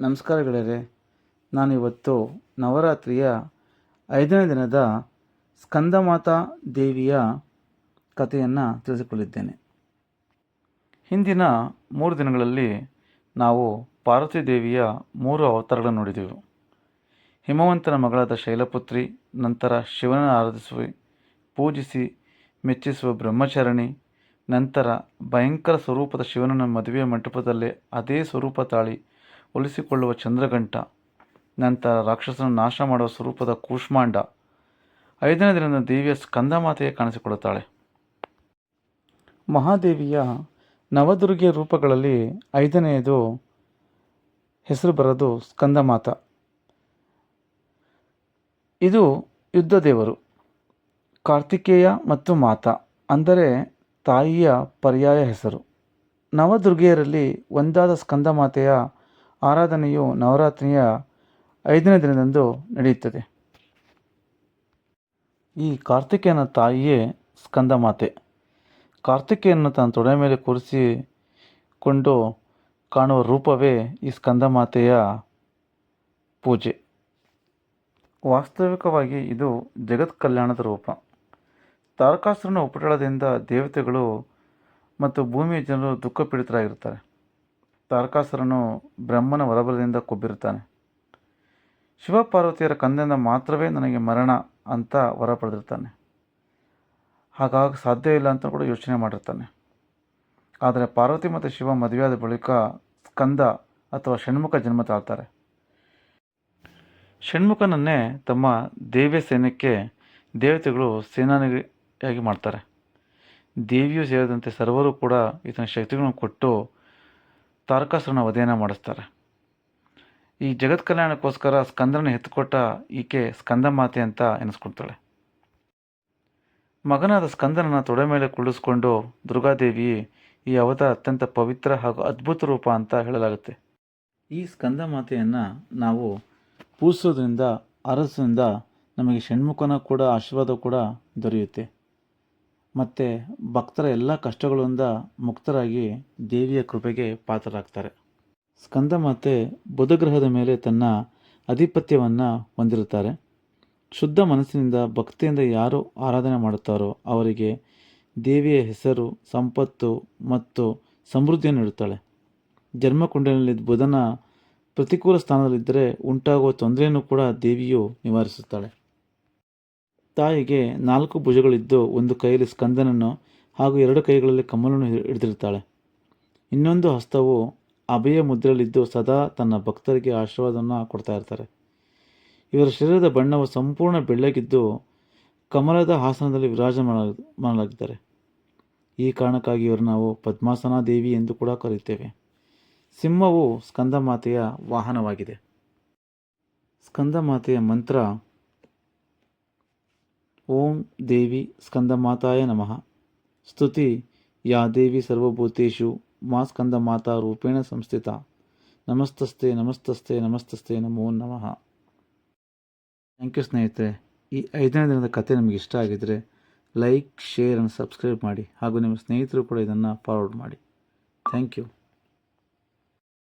ನಮಸ್ಕಾರ ಗೆಳೆಯರೆ. ನಾನಿವತ್ತು ನವರಾತ್ರಿಯ ಐದನೇ ದಿನದ ಸ್ಕಂದಮಾತಾ ದೇವಿಯ ಕಥೆಯನ್ನು ತಿಳಿಸಿಕೊಳ್ಳಿದ್ದೇನೆ. ಹಿಂದಿನ ಮೂರು ದಿನಗಳಲ್ಲಿ ನಾವು ಪಾರ್ವತಿ ದೇವಿಯ ಮೂರು ಅವತಾರಗಳನ್ನು ನೋಡಿದೆವು. ಹಿಮವಂತನ ಮಗಳಾದ ಶೈಲಪುತ್ರಿ, ನಂತರ ಶಿವನ ಆರಾಧಿಸುವ, ಪೂಜಿಸಿ, ಮೆಚ್ಚಿಸುವ ಬ್ರಹ್ಮಚರಣಿ, ನಂತರ ಭಯಂಕರ ಸ್ವರೂಪದ ಶಿವನನ್ನು ಮದುವೆಯ ಮಂಟಪದಲ್ಲೇ ಅದೇ ಸ್ವರೂಪ ತಾಳಿ ಒಲಿಸಿಕೊಳ್ಳುವ ಚಂದ್ರಗಂಟ ನಂತರ ರಾಕ್ಷಸನ ನಾಶ ಮಾಡುವ ಸ್ವರೂಪದ ಕೂಷ್ಮಾಂಡ, ಐದನೇ ದಿನದ ದೇವಿಯ ಸ್ಕಂದಮಾತೆಯೇ ಕಾಣಿಸಿಕೊಳ್ಳುತ್ತಾಳೆ. ಮಹಾದೇವಿಯ ನವದುರ್ಗೆಯ ರೂಪಗಳಲ್ಲಿ ಐದನೆಯದು ಹೆಸರು ಬರೋದು ಸ್ಕಂದಮಾತ. ಇದು ಯುದ್ಧ ದೇವರು, ಕಾರ್ತಿಕೇಯ ಮತ್ತು ಮಾತ, ಅಂದರೆ ತಾಯಿಯ ಪರ್ಯಾಯ ಹೆಸರು. ನವದುರ್ಗೆಯರಲ್ಲಿ ಒಂದಾದ ಸ್ಕಂದಮಾತೆಯ ಆರಾಧನೆಯು ನವರಾತ್ರಿಯ ಐದನೇ ದಿನದಂದು ನಡೆಯುತ್ತದೆ. ಈ ಕಾರ್ತಿಕೇಯನ ತಾಯಿಯೇ ಸ್ಕಂದಮಾತೆ ಕಾರ್ತಿಕೇಯನ ತನ್ನ ತೊಡೆ ಮೇಲೆ ಕೂರಿಸಿಕೊಂಡು ಕಾಣುವ ರೂಪವೇ ಈ ಸ್ಕಂದಮಾತೆಯ ಪೂಜೆ. ವಾಸ್ತವಿಕವಾಗಿ ಇದು ಜಗತ್ ಕಲ್ಯಾಣದ ರೂಪ. ತಾರಕಾಸುರನ ಉಪಟಳದಿಂದ ದೇವತೆಗಳು ಮತ್ತು ಭೂಮಿಯ ಜನರು ದುಃಖ ಪೀಡಿತರಾಗಿರ್ತಾರೆ ತಾರಕಾಸುರನು ಬ್ರಹ್ಮನ ವರಬಲದಿಂದ ಕೊಬ್ಬಿರುತ್ತಾನೆ. ಶಿವಪಾರ್ವತಿಯರ ಕಂದೆಯಿಂದ ಮಾತ್ರವೇ ನನಗೆ ಮರಣ ಅಂತ ವರ ಪಡೆದಿರ್ತಾನೆ ಹಾಗಾಗಿ ಸಾಧ್ಯ ಇಲ್ಲ ಅಂತ ಕೂಡ ಯೋಚನೆ ಮಾಡಿರ್ತಾನೆ. ಆದರೆ ಪಾರ್ವತಿ ಮತ್ತು ಶಿವ ಮದುವೆಯಾದ ಬಳಿಕ ಸ್ಕಂದ ಅಥವಾ ಷಣ್ಮುಖ ಜನ್ಮ ತಾಳ್ತಾರೆ. ಷಣ್ಮುಖನನ್ನೇ ತಮ್ಮ ದೇವಿಯ ಸೇನೆಕ್ಕೆ ದೇವತೆಗಳು ಸೇನಾನಿಯಾಗಿ ಮಾಡ್ತಾರೆ. ದೇವಿಯು ಸೇರಿದಂತೆ ಸರ್ವರು ಕೂಡ ಈತನ ಶಕ್ತಿಗಳನ್ನು ಕೊಟ್ಟು ತಾರಕಾಸುರನ ವಧೆಯನ್ನು ಮಾಡಿಸ್ತಾರೆ. ಈ ಜಗತ್ ಕಲ್ಯಾಣಕ್ಕೋಸ್ಕರ ಸ್ಕಂದನ ಎತ್ತುಕೊಟ್ಟ ಈಕೆ ಸ್ಕಂದ ಮಾತೆ ಅಂತ ಎನಿಸ್ಕೊಳ್ತಾಳೆ. ಮಗನಾದ ಸ್ಕಂದನನ್ನು ತೊಡೆ ಮೇಲೆ ಕುಳ್ಳಿಸ್ಕೊಂಡು ದುರ್ಗಾದೇವಿ ಈ ಅವತಾರ ಅತ್ಯಂತ ಪವಿತ್ರ ಹಾಗೂ ಅದ್ಭುತ ರೂಪ ಅಂತ ಹೇಳಲಾಗುತ್ತೆ. ಈ ಸ್ಕಂದ ಮಾತೆಯನ್ನು ನಾವು ಪೂಜಿಸೋದ್ರಿಂದ ಅರಸದಿಂದ ನಮಗೆ ಷಣ್ಮುಖನ ಕೂಡ, ಆಶೀರ್ವಾದ ಕೂಡ ದೊರೆಯುತ್ತೆ. ಮತ್ತು ಭಕ್ತರ ಎಲ್ಲ ಕಷ್ಟಗಳಿಂದ ಮುಕ್ತರಾಗಿ ದೇವಿಯ ಕೃಪೆಗೆ ಪಾತ್ರರಾಗ್ತಾರೆ. ಸ್ಕಂದಮಾತೆ ಬುಧಗ್ರಹದ ಮೇಲೆ ತನ್ನ ಆಧಿಪತ್ಯವನ್ನು ಹೊಂದಿರುತ್ತಾರೆ. ಶುದ್ಧ ಮನಸ್ಸಿನಿಂದ ಭಕ್ತಿಯಿಂದ ಯಾರು ಆರಾಧನೆ ಮಾಡುತ್ತಾರೋ ಅವರಿಗೆ ದೇವಿಯ ಹೆಸರು, ಸಂಪತ್ತು ಮತ್ತು ಸಮೃದ್ಧಿಯನ್ನು ನೀಡುತ್ತಾಳೆ. ಜನ್ಮಕುಂಡಲಿನಲ್ಲಿ ಬುಧನ ಪ್ರತಿಕೂಲ ಸ್ಥಾನದಲ್ಲಿದ್ದರೆ ಉಂಟಾಗುವ ತೊಂದರೆಯನ್ನು ಕೂಡ ದೇವಿಯು ನಿವಾರಿಸುತ್ತಾಳೆ. ತಾಯಿಗೆ ನಾಲ್ಕು ಭುಜಗಳಿದ್ದು ಒಂದು ಕೈಯಲ್ಲಿ ಸ್ಕಂದನನ್ನು ಹಾಗೂ ಎರಡು ಕೈಗಳಲ್ಲಿ ಕಮಲನ್ನು ಹಿಡಿದಿರುತ್ತಾಳೆ. ಇನ್ನೊಂದು ಹಸ್ತವು ಅಭಯ ಮುದ್ರೆಯಲ್ಲಿದ್ದು ಸದಾ ತನ್ನ ಭಕ್ತರಿಗೆ ಆಶೀರ್ವಾದವನ್ನು ಕೊಡ್ತಾ ಇರ್ತಾರೆ. ಇವರ ಶರೀರದ ಬಣ್ಣವು ಸಂಪೂರ್ಣ ಬೆಳ್ಳಗಿದ್ದು ಕಮಲದ ಹಾಸನದಲ್ಲಿ ವಿರಾಜಮಾನಲಾಗಿದ್ದಾರೆ ಈ ಕಾರಣಕ್ಕಾಗಿ ಇವರು ನಾವು ಪದ್ಮಾಸನ ದೇವಿ ಎಂದು ಕೂಡ ಕರೆಯುತ್ತೇವೆ. ಸಿಂಹವು ಸ್ಕಂದಮಾತೆಯ ವಾಹನವಾಗಿದೆ. ಸ್ಕಂದಮಾತೆಯ ಮಂತ್ರ ಓಂ ದೇವಿ ಸ್ಕಂದಮಾತಾಯ ನಮಃ. ಸ್ತುತಿ, ಯಾ ದೇವಿ ಸರ್ವಭೂತೇಶು ಮಾ ಸ್ಕಂದಮಾತಾ ರೂಪೇಣ ಸಂಸ್ಥಿತ. ನಮಸ್ತಸ್ತೆ ನಮಸ್ತಸ್ತೆ ನಮಸ್ತಸ್ತೆ ನಮೋ ನಮಃ. ಥ್ಯಾಂಕ್ ಯು ಸ್ನೇಹಿತರೆ. ಈ ಐದನೇ ದಿನದ ಕತೆ ನಮಗೆ ಇಷ್ಟ ಆಗಿದ್ದರೆ ಲೈಕ್, ಶೇರ್ ಆ್ಯಂಡ್ ಸಬ್ಸ್ಕ್ರೈಬ್ ಮಾಡಿ ಹಾಗೂ ನಿಮ್ಮ ಸ್ನೇಹಿತರು ಕೂಡ ಇದನ್ನು ಫಾರ್ವರ್ಡ್ ಮಾಡಿ. Thank you.